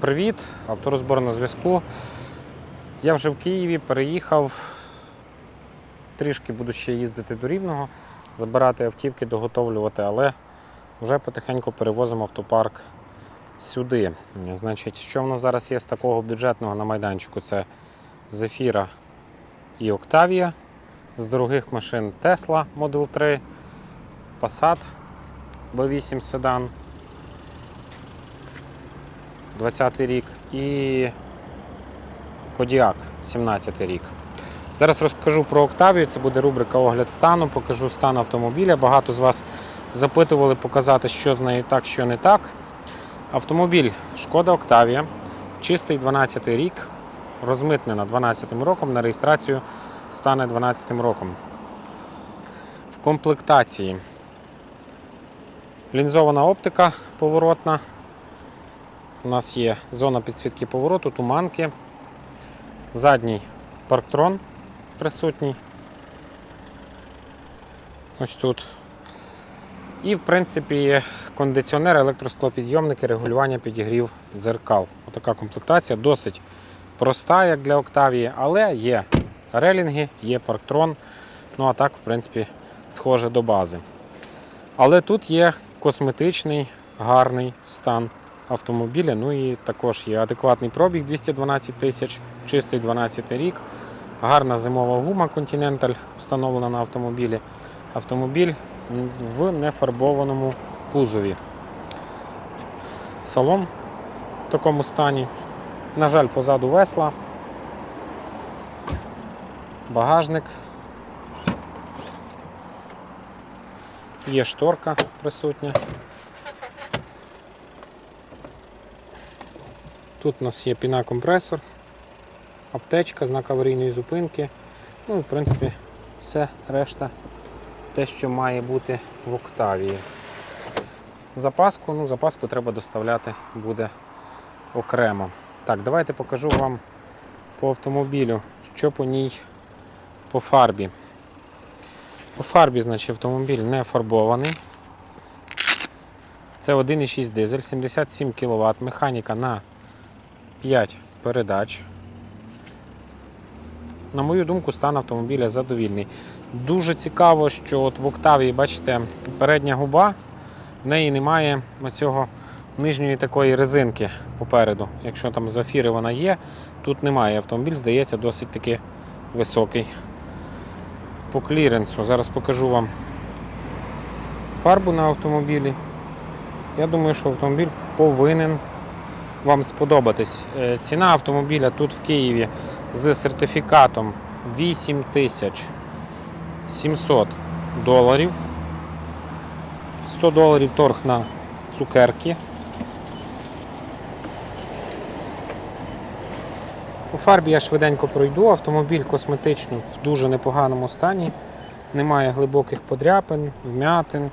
Привіт, авторозбор на зв'язку. Я вже в Києві переїхав. Трішки буду ще їздити до Рівного, забирати автівки, доготовлювати, але вже потихеньку перевозимо автопарк сюди. Значить, що в нас зараз є з такого бюджетного на майданчику? Це Зефіра і Octavia. З дорогих машин Tesla Model 3, Passat B8 седан. 20 рік і Кодіак 17 рік. Зараз розкажу про Октавію. Це буде рубрика Огляд стану, покажу стан автомобіля. Багато з вас запитували показати, що з нею так, що не так. Автомобіль Шкода Октавія, чистий 12 рік, розмитнена 12 м роком, на реєстрацію стане 12 м роком. В комплектації лінзована оптика поворотна. У нас є зона підсвітки повороту, туманки, задній парктрон присутній. Ось тут. І, в принципі, кондиціонер, електросклопідйомники, регулювання підігрів дзеркал. Отака комплектація досить проста, як для Октавії, але є релінги, є парктрон. Ну а так, в принципі, схоже до бази. Але тут є косметичний гарний стан автомобіля. Ну і також є адекватний пробіг 212 тисяч, чистий 12 рік. Гарна зимова гума Continental встановлена на автомобілі. Автомобіль в нефарбованому кузові. Салон в такому стані. На жаль, позаду весла. Багажник. Є шторка присутня. Тут у нас є пінакомпресор, аптечка, знак аварійної зупинки. Ну, в принципі, все решта те, що має бути в Октавії. Запаску, ну, запаску треба доставляти буде окремо. Так, давайте покажу вам по автомобілю, що по ній по фарбі. По фарбі, значить, автомобіль не фарбований. Це 1,6 дизель, 77 кВт, механіка на 5 передач. На мою думку, стан автомобіля задовільний. Дуже цікаво, що от в Октавії, бачите, передня губа, в неї немає оцього нижньої такої резинки попереду. Якщо там зафіри вона є, тут немає. Автомобіль, здається, досить таки високий. По кліренсу. Зараз покажу вам фарбу на автомобілі. Я думаю, що автомобіль повинен вам сподобатись. Е, Ціна автомобіля тут в Києві з сертифікатом 8700 доларів. 100 доларів торг на цукерки. По фарбі я швиденько пройду. Автомобіль косметично в дуже непоганому стані. Немає глибоких подряпин, вмятин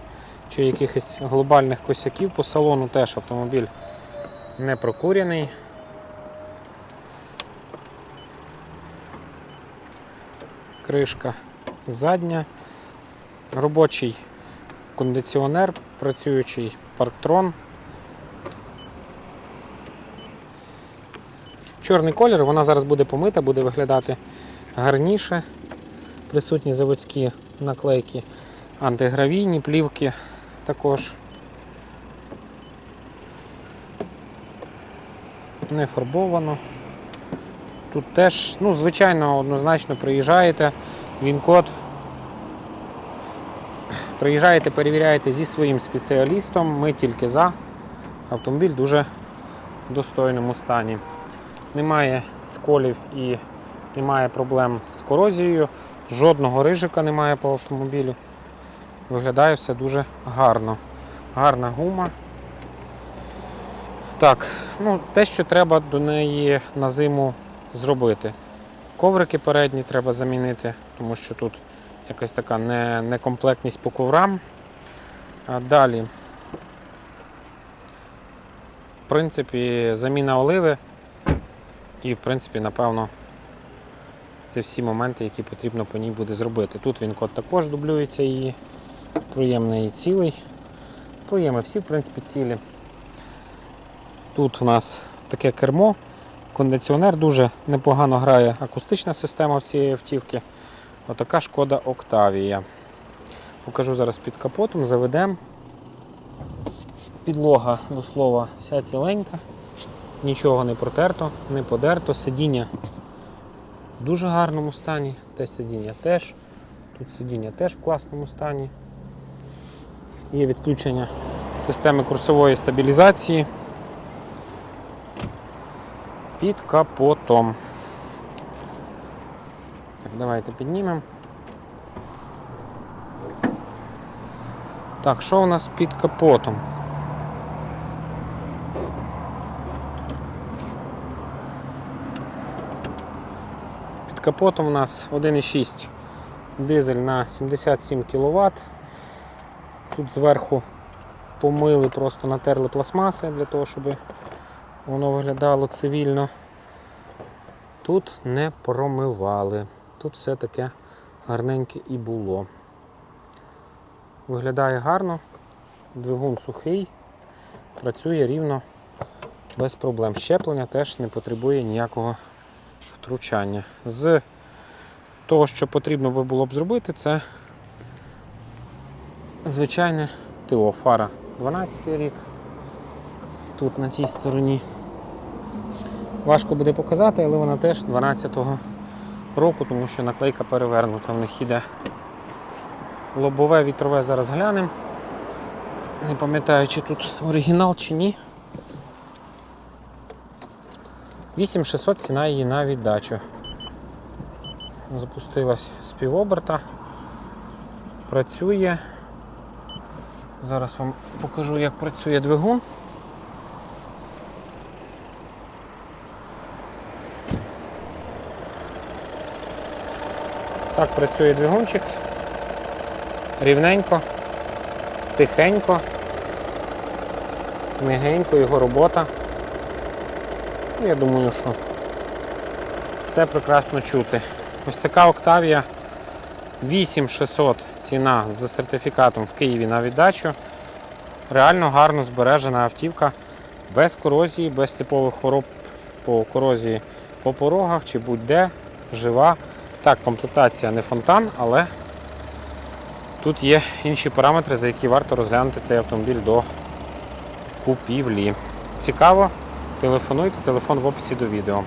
чи якихось глобальних косяків. По салону теж автомобіль не прокурений. Кришка задня. Робочий кондиціонер, працюючий парктрон. Чорний колір, вона зараз буде помита, буде виглядати гарніше. Присутні заводські наклейки, антигравійні плівки також. Не фарбовано. Тут теж, ну, звичайно, однозначно приїжджаєте, він код. Приїжджаєте, перевіряєте зі своїм спеціалістом, ми тільки за. Автомобіль в дуже достойному стані. Немає сколів і немає проблем з корозією, жодного рижика немає по автомобілю. Виглядає все дуже гарно. Гарна гума. Так, ну те, що треба до неї на зиму зробити. Коврики передні треба замінити, тому що тут якась така не- некомплектність по коврам. А далі, в принципі, заміна оливи. І, в принципі, напевно, це всі моменти, які потрібно по ній буде зробити. Тут він код також дублюється її. Проємний і цілий. Проєми всі, в принципі, цілі. Тут у нас таке кермо, кондиціонер, дуже непогано грає акустична система в цієї автівки. Отака шкода Октавія. Покажу зараз під капотом, заведемо. Підлога, до слова, вся ціленька, нічого не протерто, не подерто. Сидіння в дуже гарному стані, те сидіння теж. Тут сидіння теж в класному стані. Є відключення системи курсової стабілізації під капотом. Так, давайте піднімемо. Так, що у нас під капотом? Під капотом у нас 1,6 дизель на 77 кВт. Тут зверху помили, просто натерли пластмаси для того, щоб воно виглядало цивільно. Тут не промивали. Тут все таке гарненьке і було. Виглядає гарно, двигун сухий, працює рівно, без проблем. Щеплення теж не потребує ніякого втручання. З того, що потрібно би було б зробити, це звичайне ТО фара 12 рік. Тут на тій стороні. Важко буде показати, але вона теж 12-го року, тому що наклейка перевернута. В них іде лобове вітрове зараз глянемо. Не пам'ятаю, чи тут оригінал чи ні. 8600 ціна її на віддачу. Запустилась з півоберта. Працює. Зараз вам покажу, як працює двигун. Так працює двигунчик. Рівненько, тихенько, мягенько його робота. Ну, Я думаю, що все прекрасно чути. Ось така Октавія 8600 ціна з сертифікатом в Києві на віддачу. Реально гарно збережена автівка без корозії, без типових хвороб по корозії по порогах чи будь-де, жива. Так, комплектація не фонтан, але тут є інші параметри, за які варто розглянути цей автомобіль до купівлі. Цікаво, телефонуйте, телефон в описі до відео.